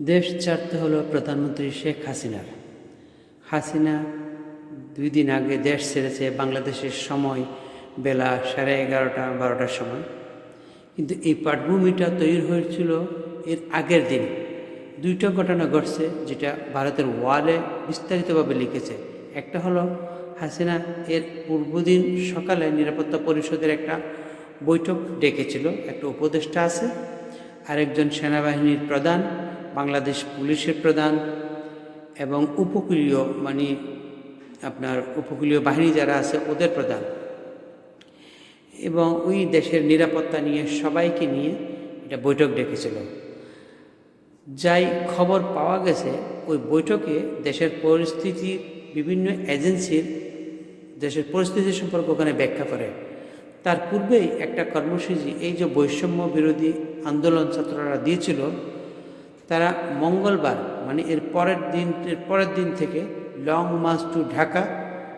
দেশ ছাড়তে হলো প্রধানমন্ত্রী শেখ হাসিনার। হাসিনা দুই দিন আগে দেশ ছেড়েছে বাংলাদেশের সময় বেলা সাড়ে এগারোটা, বারোটার সময়। কিন্তু এই পাটভূমিটা তৈরি হয়েছিল এর আগের দিন। দুইটা ঘটনা ঘটছে যেটা ভারতের ওয়ালে বিস্তারিতভাবে লিখেছে। একটা হলো, হাসিনা এর পূর্বদিন সকালে নিরাপত্তা পরিষদের একটা বৈঠক ডেকেছিল, একটা উপদেষ্টা আছে, আরেকজন সেনাবাহিনীর প্রধান। বাংলাদেশ পুলিশের প্রধান এবং উপকূলীয় মানে আপনার উপকূলীয় বাহিনী যারা আছে, ওদের প্রধান। এবং ওই দেশের নিরাপত্তা নিয়ে সবাইকে নিয়ে এটা বৈঠক ডেকেছিল। যাই খবর পাওয়া গেছে, ওই বৈঠকে দেশের পরিস্থিতি, বিভিন্ন এজেন্সির দেশের পরিস্থিতি সম্পর্কে ওখানে ব্যাখ্যা করে। তার পূর্বেই একটা কর্মসূচি, এই যে বৈষম্য বিরোধী আন্দোলন ছাত্ররা দিয়েছিল তারা মঙ্গলবার মানে এর পরের দিন, এর পরের দিন থেকে লং মার্চ টু ঢাকা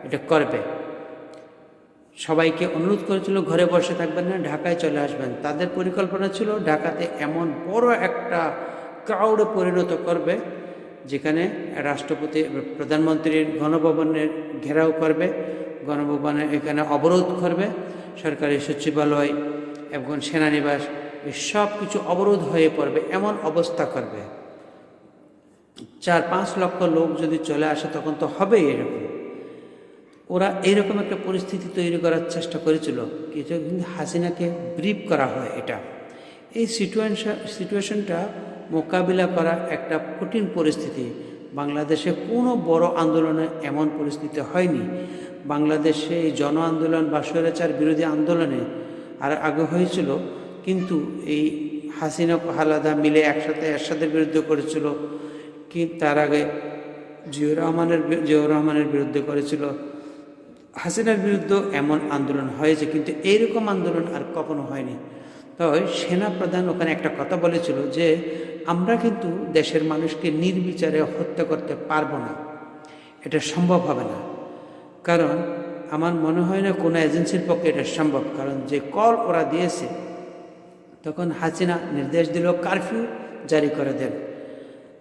এটা করবে। সবাইকে অনুরোধ করেছিল ঘরে বসে থাকবেন না, ঢাকায় চলে আসবেন। তাদের পরিকল্পনা ছিল ঢাকাতে এমন বড় একটা ক্রাউডে পরিণত করবে, যেখানে রাষ্ট্রপতি, প্রধানমন্ত্রীর গণভবনের ঘেরাও করবে, গণভবনে এখানে অবরোধ করবে, সরকারি সচিবালয় এবং সেনানিবাস সব কিছু অবরোধ হয়ে পড়বে, এমন অবস্থা করবে। চার, পাঁচ লক্ষ লোক যদি চলে আসে, তখন তো হবেই এরকম। ওরা এইরকম একটা পরিস্থিতি তৈরি করার চেষ্টা করেছিল কিছু কিন্তু হাসিনাকে ব্রিফ করা হয় এটা। এই সিচুয়েশন সিচুয়েশনটা মোকাবিলা করা একটা কঠিন পরিস্থিতি। বাংলাদেশে কোনো বড় আন্দোলনে এমন পরিস্থিতি হয়নি। বাংলাদেশে এই জন আন্দোলন বা স্বৈরাচার বিরোধী আন্দোলনে আর আগে হয়েছিল কিন্তু এই হাসিনা হালাদা মিলে একসাথে এরশাদের বিরুদ্ধে করেছিল, কি তার আগে জিয়ুর রহমানের জিয়ুর রহমানের বিরুদ্ধে করেছিল। হাসিনার বিরুদ্ধেও এমন আন্দোলন হয়েছে, কিন্তু এইরকম আন্দোলন আর কখনো হয়নি। তবে সেনা প্রধান ওখানে একটা কথা বলেছিল যে, আমরা কিন্তু দেশের মানুষকে নির্বিচারে হত্যা করতে পারব না। এটা সম্ভব হবে না। কারণ আমার মনে হয় না কোনো এজেন্সির পক্ষে এটা সম্ভব, কারণ যে কল ওরা দিয়েছে তখন হাসিনা নির্দেশ দিল কারফিউ জারি করে দেন।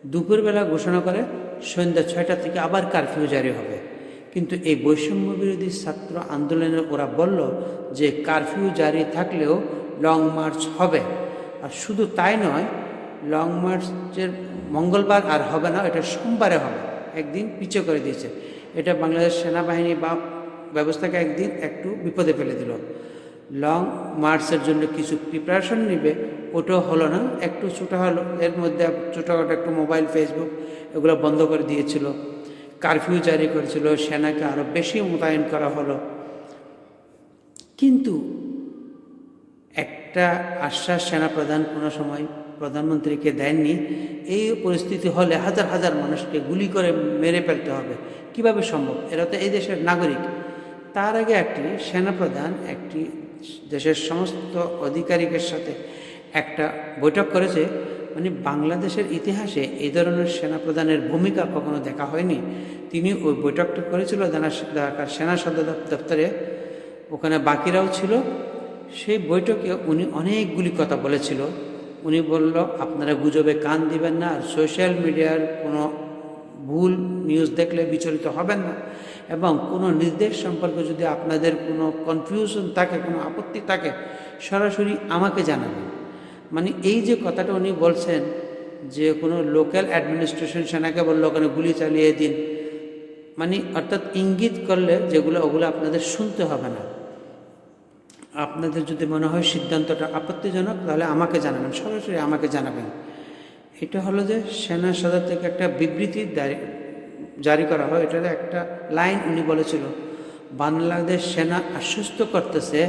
দুপুরবেলা ঘোষণা করে সন্ধ্যা ছয়টা থেকে আবার কারফিউ জারি হবে। কিন্তু এই বৈষম্য বিরোধী ছাত্র আন্দোলনে ওরা বলল যে কারফিউ জারি থাকলেও লং মার্চ হবে। আর শুধু তাই নয়, লং মার্চের মঙ্গলবার আর হবে না, এটা সোমবারে হবে। একদিন পিছিয়ে করে দিয়েছে। এটা বাংলাদেশ সেনাবাহিনী বা ব্যবস্থাকে একদিন একটু বিপদে ফেলে দিল। লং মার্চের জন্য কিছু প্রিপারেশন নেবে। ওটাও হলো না, একটু ছোটো হলো। এর মধ্যে ছোটোখাটো একটু মোবাইল ফেসবুক এগুলো বন্ধ করে দিয়েছিল। কারফিউ জারি করেছিল, সেনাকে আরও বেশি মোতায়েন করা হলো। কিন্তু একটা আশ্বাস সেনা প্রধান কোনো সময় প্রধানমন্ত্রীকে দেননি, এই পরিস্থিতি হলে হাজার হাজার মানুষকে গুলি করে মেরে ফেলতে হবে। কীভাবে সম্ভব? এরা তো এই দেশের নাগরিক। তার আগে একটি সেনাপ্রধান, একটি দেশের সমস্ত আধিকারিকের সাথে একটা বৈঠক করেছে মানে বাংলাদেশের ইতিহাসে এই ধরনের সেনাপ্রধানের ভূমিকা কখনো দেখা হয়নি। তিনি ওই বৈঠকটা করেছিল ঢাকার সেনা সদর দপ্তরে। ওখানে বাকিরাও ছিল। সেই বৈঠকে উনি অনেকগুলি কথা বলেছিল। উনি বলল, আপনারা গুজবে কান দিবেন না, আর সোশ্যাল মিডিয়ার কোনো ভুল নিউজ দেখলে বিচলিত হবেন না। এবং কোনো নির্দেশ সম্পর্কে যদি আপনাদের কোনো কনফিউশন থাকে, কোনো আপত্তি থাকে, সরাসরি আমাকে জানাবেন। মানে এই যে কথাটা উনি বলছেন যে কোনো লোকাল অ্যাডমিনিস্ট্রেশন সেনাকে বলল, ওখানে গুলি চালিয়ে দিন। মানে অর্থাৎ ইঙ্গিত করলে যেগুলো, ওগুলো আপনাদের শুনতে হবে না। আপনাদের যদি মনে হয় সিদ্ধান্তটা আপত্তিজনক, তাহলে আমাকে জানাবেন, সরাসরি আমাকে জানাবেন। এটা হলো যে সেনা সদর থেকে একটা বিবৃতি জারি করা হয়। এটার একটা লাইন উনি বলেছিল, বাংলাদেশ সেনা আশ্বস্ত করতেছে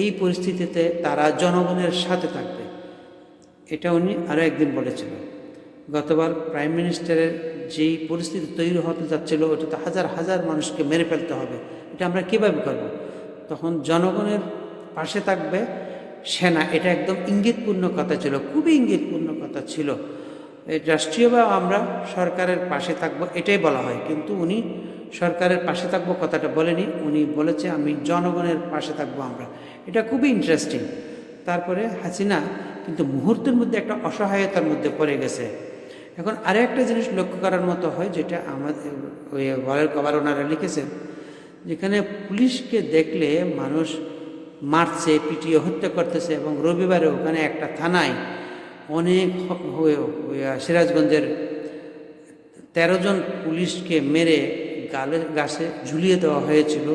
এই পরিস্থিতিতে তারা জনগণের সাথে থাকবে। এটা উনি আরও একদিন বলেছিল। গতবার প্রাইম মিনিস্টারের যেই পরিস্থিতি তৈরি হতে যাচ্ছিল, ওটাতে হাজার হাজার মানুষকে মেরে ফেলতে হবে। এটা আমরা কীভাবে করব? তখন জনগণের পাশে থাকবে সেনা। এটা একদম ইঙ্গিতপূর্ণ কথা ছিল, খুবই ইঙ্গিতপূর্ণ কথা ছিল। রাষ্ট্রীয়ভাবে আমরা সরকারের পাশে থাকব, এটাই বলা হয়। কিন্তু উনি সরকারের পাশে থাকব কথাটা বলেনি। উনি বলেছে, আমি জনগণের পাশে থাকব আমরা। এটা খুবই ইন্টারেস্টিং তারপরে হাসিনা কিন্তু মুহূর্তের মধ্যে একটা অসহায়তার মধ্যে পড়ে গেছে। এখন আরও একটা জিনিস লক্ষ্য করার মতো হয়, যেটা আমাদের ওই ঘরের ওনারা লিখেছেন, যেখানে পুলিশকে দেখলে মানুষ মারছে, পিটিয়ে হত্যা করতেছে এবং রবিবারে ওখানে একটা থানায় অনেক সিরাজগঞ্জের তেরো জন পুলিশকে মেরে গালে গাছে ঝুলিয়ে দেওয়া হয়েছিল।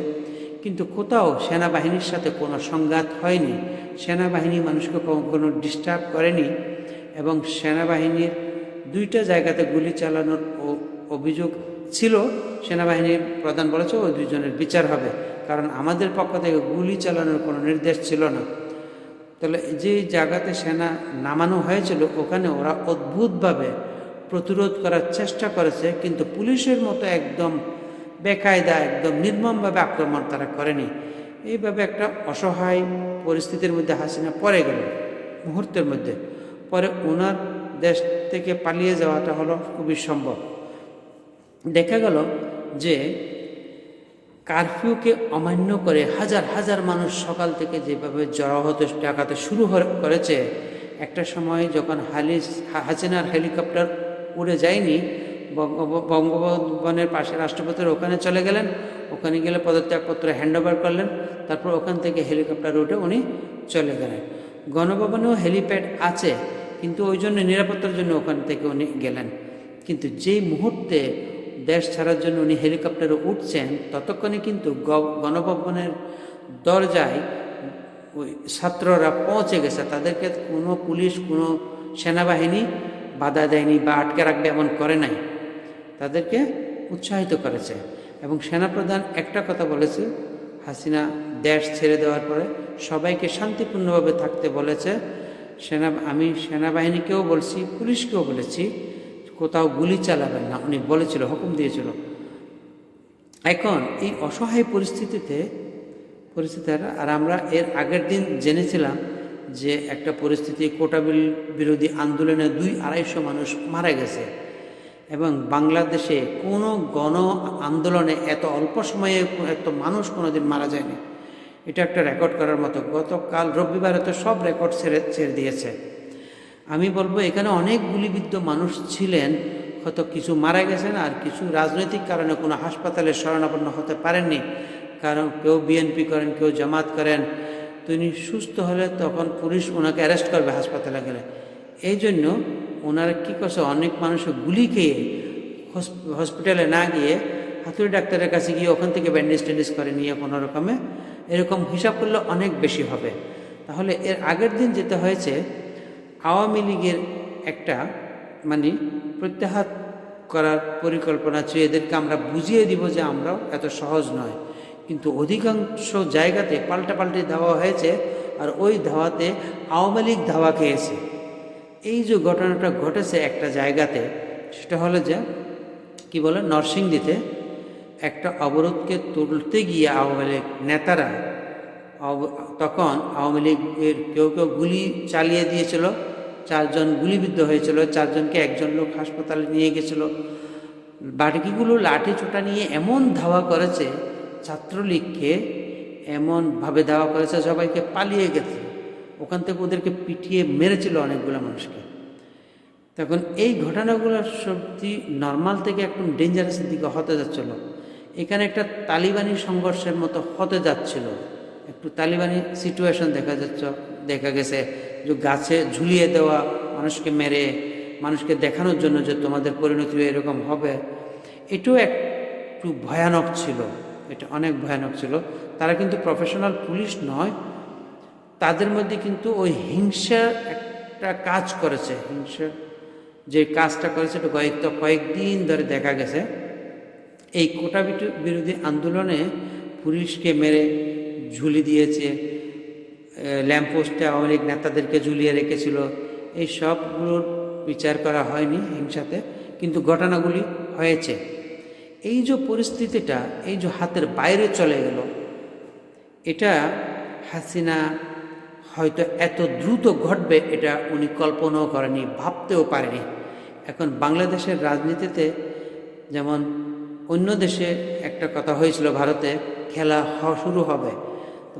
কিন্তু কোথাও সেনাবাহিনীর সাথে কোনো সংঘাত হয়নি। সেনাবাহিনী মানুষকে কোনো ডিস্টার্ব করেনি এবং সেনাবাহিনীর দুইটা জায়গাতে গুলি চালানোর অভিযোগ ছিল। সেনাবাহিনীর প্রধান বলেছে, ওই দুইজনের বিচার হবে। কারণ আমাদের পক্ষ থেকে গুলি চালানোর কোনো নির্দেশ ছিল না। তাহলে যে জায়গাতে সেনা নামানো হয়েছিল, ওখানে ওরা অদ্ভুতভাবে প্রতিরোধ করার চেষ্টা করেছে, কিন্তু পুলিশের মতো একদম বেকায়দা, একদম নির্মমভাবে আক্রমণ তারা করেনি। এইভাবে একটা অসহায় পরিস্থিতির মধ্যে হাসিনা পড়ে গেল, মুহূর্তের মধ্যে। পরে ওনার দেশ থেকে পালিয়ে যাওয়াটা হলো খুবই সম্ভব। দেখা গেল যে কারফিউকে অমান্য করে হাজার হাজার মানুষ সকাল থেকে যেভাবে জড়ো হতে ডাকাতে শুরু করেছে, একটা সময় যখন হালি হাসিনার হেলিকপ্টার উড়ে যায়নি বঙ্গভবনের পাশে রাষ্ট্রপতির ওখানে চলে গেলেন, ওখানে গেলে পদত্যাগপত্র হ্যান্ড ওভার করলেন, তারপর ওখান থেকে হেলিকপ্টার উঠে উনি চলে গেলেন। গণভবনেও হেলিপ্যাড আছে, কিন্তু ওই জন্য নিরাপত্তার জন্য ওখান থেকে উনি গেলেন। কিন্তু যেই মুহূর্তে দেশ ছাড়ার জন্য উনি হেলিকপ্টারে উঠছেন, ততক্ষণে কিন্তু গণভবনের দরজায় ওই ছাত্ররা পৌঁছে গেছে। তাদেরকে কোনো পুলিশ, কোনো সেনাবাহিনী বাধা দেয়নি বা আটকে রাখবে এমন করে নাই। তাদেরকে উৎসাহিত করেছে। এবং সেনাপ্রধান একটা কথা বলেছে, হাসিনা দেশ ছেড়ে দেওয়ার পরে সবাইকে শান্তিপূর্ণভাবে থাকতে বলেছে। সেনা, আমি সেনাবাহিনীকেও বলছি, পুলিশকেও বলেছি কোথাও গুলি চালাবেন না। উনি বলেছিল, হুকুম দিয়েছিল। এখন এই অসহায় পরিস্থিতিতে পরিস্থিতি আর- আমরা এর আগের দিন জেনেছিলাম যে একটা পরিস্থিতি, কোটা বিল বিরোধী আন্দোলনে দুই আড়াইশো মানুষ মারা গেছে। এবং বাংলাদেশে কোনো গণ আন্দোলনে এত অল্প সময়ে এত মানুষ কোনোদিন মারা যায়নি। এটা একটা রেকর্ড করার মতো। গতকাল রবিবারে তো সব রেকর্ড ছেড়ে ছেড়ে দিয়েছে। আমি বলব, এখানে অনেক গুলিবিদ্ধ মানুষ ছিলেন, হয়তো কিছু মারা গেছেন আর কিছু রাজনৈতিক কারণে কোনো হাসপাতালে শরণাপন্ন হতে পারেননি। কারণ কেউ বিএনপি করেন, কেউ জামাত করেন তিনি সুস্থ হলে তখন পুলিশ ওনাকে অ্যারেস্ট করবে হাসপাতালে গেলে। এই জন্য ওনারা কী করছে, অনেক মানুষ গুলি খেয়ে হসপিটালে না গিয়ে হাতুড়ি ডাক্তারের কাছে গিয়ে ওখান থেকে ব্যান্ডেজ ট্যান্ডেজ করে নিয়ে কোনো রকমে এরকম হিসাব করলে অনেক বেশি হবে। তাহলে এর আগের দিন যেতে হয়েছে আওয়ামী লীগের একটা মানে প্রত্যাহার করার পরিকল্পনা চেয়ে এদেরকে আমরা বুঝিয়ে দিব যে আমরাও এত সহজ নয়। কিন্তু অধিকাংশ জায়গাতে পাল্টা পাল্টে দেওয়া হয়েছে আর ওই ধাওয়াতে আওয়ামী লীগ ধাওয়া খেয়েছে। এই যে ঘটনাটা ঘটেছে একটা জায়গাতে, সেটা হলো যে, কি বলে, নরসিংদীতে একটা অবরোধকে তুলতে গিয়ে আওয়ামী লীগ নেতারা তখন আওয়ামী লীগের কেউ কেউ গুলি চালিয়ে দিয়েছিল। চারজন গুলিবিদ্ধ হয়েছিল, চারজনকে একজন লোক হাসপাতালে নিয়ে গেছিল। বাটকিগুলো লাঠি চোটা নিয়ে এমন ধাওয়া করেছে, ছাত্রলীগকে এমনভাবে ধাওয়া করেছে, সবাইকে পালিয়ে গেছে। ওখান থেকে ওদেরকে পিটিয়ে মেরেছিল অনেকগুলো মানুষকে। তখন এই ঘটনাগুলো সত্যি নর্মাল থেকে একদম ডেঞ্জারাসের দিকে হতে যাচ্ছিল। এখানে একটা তালিবানি সংঘর্ষের মতো হতে যাচ্ছিল। একটু তালিবানি সিচুয়েশন দেখা যাচ্ছে, দেখা গেছে। গাছে ঝুলিয়ে দেওয়া, মানুষকে মেরে, মানুষকে দেখানোর জন্য যে তোমাদের পরিণতি এরকম হবে, এটাও একটু ভয়ানক ছিল। এটা অনেক ভয়ানক ছিল। তারা কিন্তু প্রফেশনাল পুলিশ নয়, তাদের মধ্যে কিন্তু ওই হিংসা একটা কাজ করেছে। হিংসা যে কাজটা করেছে, এটা কয়েক তো কয়েকদিন ধরে দেখা গেছে। এই কোটা বিরোধী আন্দোলনে পুলিশকে মেরে ঝুলি দিয়েছে। ল্যাম্পপোস্টে আওয়ামী লীগ নেতাদেরকে ঝুলিয়ে রেখেছিল। এই সবগুলোর বিচার করা হয়নি হিংসাতে, কিন্তু ঘটনাগুলি হয়েছে। এই যে পরিস্থিতিটা, এই যে হাতের বাইরে চলে গেল, এটা হাসিনা হয়তো এত দ্রুত ঘটবে এটা উনি কল্পনাও করেনি, ভাবতেও পারেনি। এখন বাংলাদেশের রাজনীতিতে যেমন অন্য দেশে একটা কথা হয়েছিল ভারতে, খেলা শুরু হবে।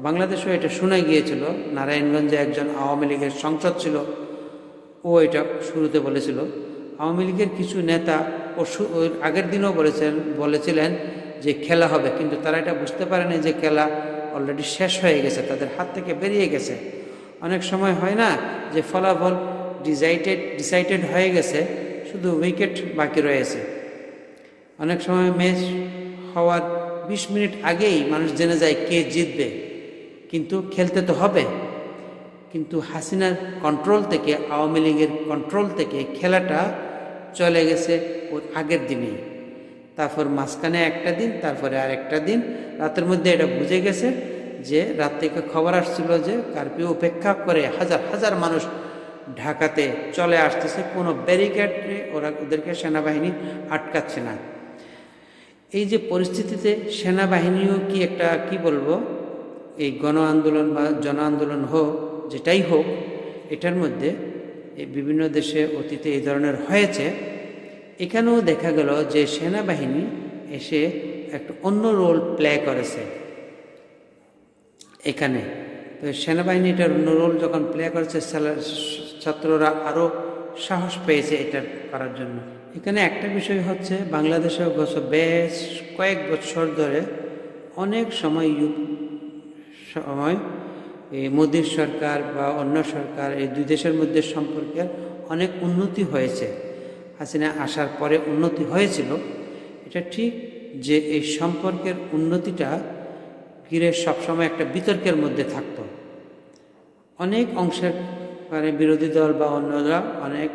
বাংলাদেশেও এটা শোনা গিয়েছিল। নারায়ণগঞ্জে একজন আওয়ামী লীগের সংসদ ছিল, ও এটা শুরুতে বলেছিল। আওয়ামী লীগের কিছু নেতা ও আগের দিনও বলেছেন, বলেছিলেন যে খেলা হবে, কিন্তু তারা এটা বুঝতে পারেনি যে খেলা অলরেডি শেষ হয়ে গেছে, তাদের হাত থেকে বেরিয়ে গেছে। অনেক সময় হয় না যে ফলাফল ডিসাইডেড ডিসাইডেড হয়ে গেছে, শুধু উইকেট বাকি রয়েছে। অনেক সময় ম্যাচ হওয়ার বিশ মিনিট আগেই মানুষ জেনে যায় কে জিতবে। কিন্তু খেলতে তো হবে। কিন্তু হাসিনার কন্ট্রোল থেকে, আওয়ামী লীগের কন্ট্রোল থেকে খেলাটা চলে গেছে ওর আগের দিনেই। তারপর মাঝখানে একটা দিন, তারপরে আর একটা দিন। রাতের মধ্যে এটা বুঝে গেছে যে, রাত থেকে খবর আসছিল যে, কার্ফিউ উপেক্ষা করে হাজার হাজার মানুষ ঢাকাতে চলে আসতেছে। কোনো ব্যারিকেডে ওরা ওদেরকে সেনাবাহিনী আটকাচ্ছে না। এই যে পরিস্থিতিতে সেনাবাহিনীও কি একটা, কি বলব? এই গণ আন্দোলন বা জন আন্দোলন হোক, যেটাই হোক, এটার মধ্যে এই বিভিন্ন দেশে অতীতে এই ধরনের হয়েছে। এখানেও দেখা গেল যে সেনাবাহিনী এসে একটা অন্য রোল প্লে করেছে। এখানে তো সেনাবাহিনী এটার অন্য রোল যখন প্লে করেছে ছাত্ররা আরও সাহস পেয়েছে এটা করার জন্য। এখানে একটা বিষয় হচ্ছে, বাংলাদেশেও গত বেশ কয়েক বছর ধরে অনেক সময় সময় এই মোদীর সরকার বা অন্য সরকার এই দুই দেশের মধ্যে সম্পর্কের অনেক উন্নতি হয়েছে। হাসিনা আসার পরে উন্নতি হয়েছিল। এটা ঠিক যে এই সম্পর্কের উন্নতিটা ঘিরে সবসময় একটা বিতর্কের মধ্যে থাকতো। অনেক অংশের মানে বিরোধী দল বা অন্যরা অনেক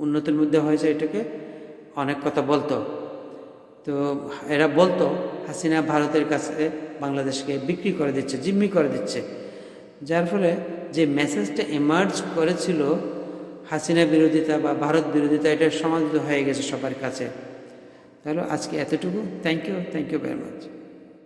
উন্নতির মধ্যে হয়েছে এটাকে অনেক কথা বলতো। তো এরা বলতো, হাসিনা ভারতের কাছে বাংলাদেশকে বিক্রি করে দিচ্ছে, জিম্মি করে দিচ্ছে। যার ফলে যে মেসেজটা এমার্জ করেছিল, হাসিনা বিরোধিতা বা ভারত বিরোধিতা, এটা সমাধিত হয়ে গেছে সবার কাছে। তাহলে আজকে এতটুকু। Thank you thank you very much